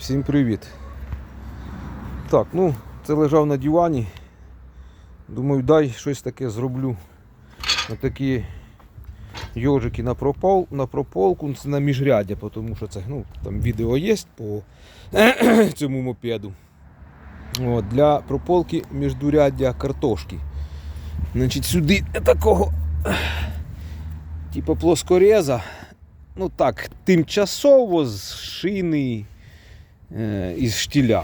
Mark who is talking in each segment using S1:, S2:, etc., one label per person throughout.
S1: Всім привіт. Так, ну, це лежав на дивані. Думаю, дай щось таке зроблю. Отакі йожики на, пропол, на прополку, це на міжряддя, тому що це, ну, там відео є по цьому мопеду. От, для прополки міждуряддя картошки. Значить, сюди такого типу плоскореза. Ну так, тимчасово з шини із штіля.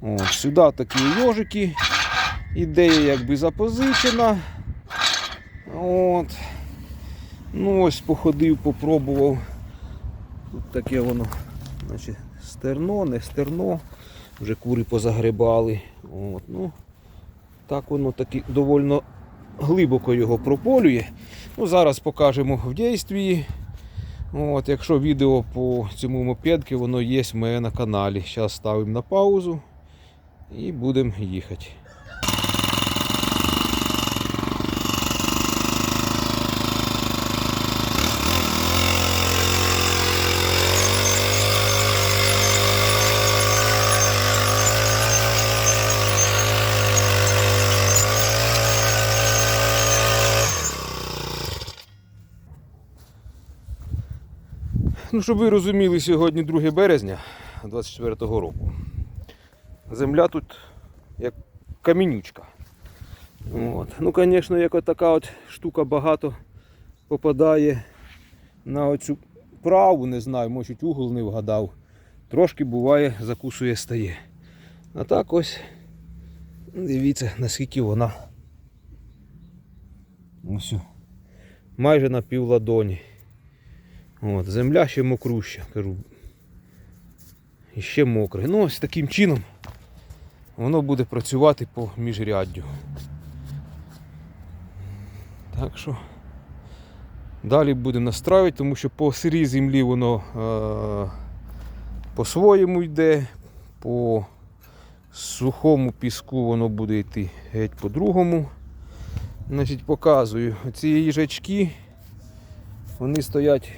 S1: От, сюди такі йожики. Ідея якби запозичена. От. Ну ось походив, попробував. Тут таке воно, значить, стерно, не стерно. Вже кури позагребали. От, ну, так воно таки довольно глибоко його прополює. Ну, Зараз покажемо в дійстві. От, якщо відео по цьому мопедки, воно є в мене на каналі. Зараз ставимо на паузу і будемо їхати. Ну, щоб ви розуміли, сьогодні 2 березня 24-го року. Земля тут як камінючка. От. Ну, звісно, як така от штука багато попадає на оцю праву, не знаю, може угол не вгадав. Трошки буває, закусує стає. А так ось дивіться, наскільки вона ось майже на пів ладоні. От, земля ще мокруща, кажу. І ще мокре. Ну ось таким чином воно буде працювати по міжряддю. Так що далі будемо настраювати, тому що по сирій землі воно е- по-своєму йде, по сухому піску воно буде йти геть по-другому. Значить, показую. Ці їжачки, вони стоять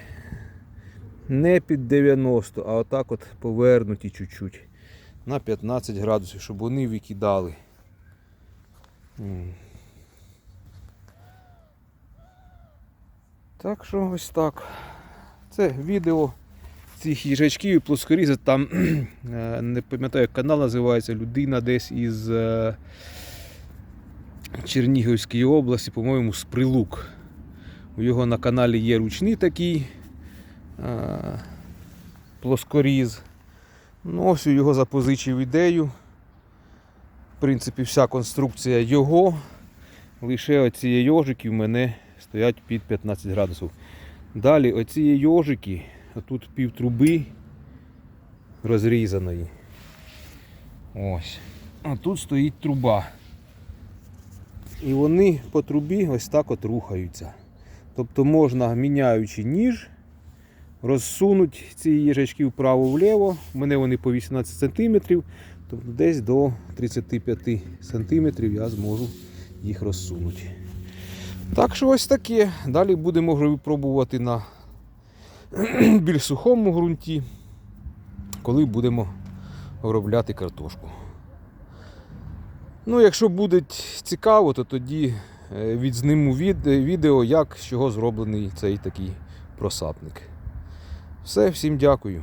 S1: не під 90, а отак от повернуті чуть-чуть на 15 градусів, щоб вони викидали. Так що ось так. Це відео цих їжачків і плоскорізів. Там е, не пам'ятаю, як канал називається людина десь із е, Чернігівської області, по-моєму, з Прилук. У його на каналі є ручний такий плоскоріз. Ну, ось його запозичив ідею. В принципі, вся конструкція його. Лише оці йожики в мене стоять під 15 градусів. Далі оці йожики, тут пів труби розрізаної. Ось. А тут стоїть труба. І вони по трубі ось так от рухаються. Тобто можна, міняючи ніж, розсунути ці їжачки вправо-вліво. У мене вони по 18 см, тобто десь до 35 см я зможу їх розсунути. Так що ось таке. Далі будемо випробувати на більш сухому ґрунті, коли будемо обробляти картошку. Ну, якщо буде цікаво, то тоді е, відзніму від, відео, як з чого зроблений цей такий просапник. Все, всім дякую.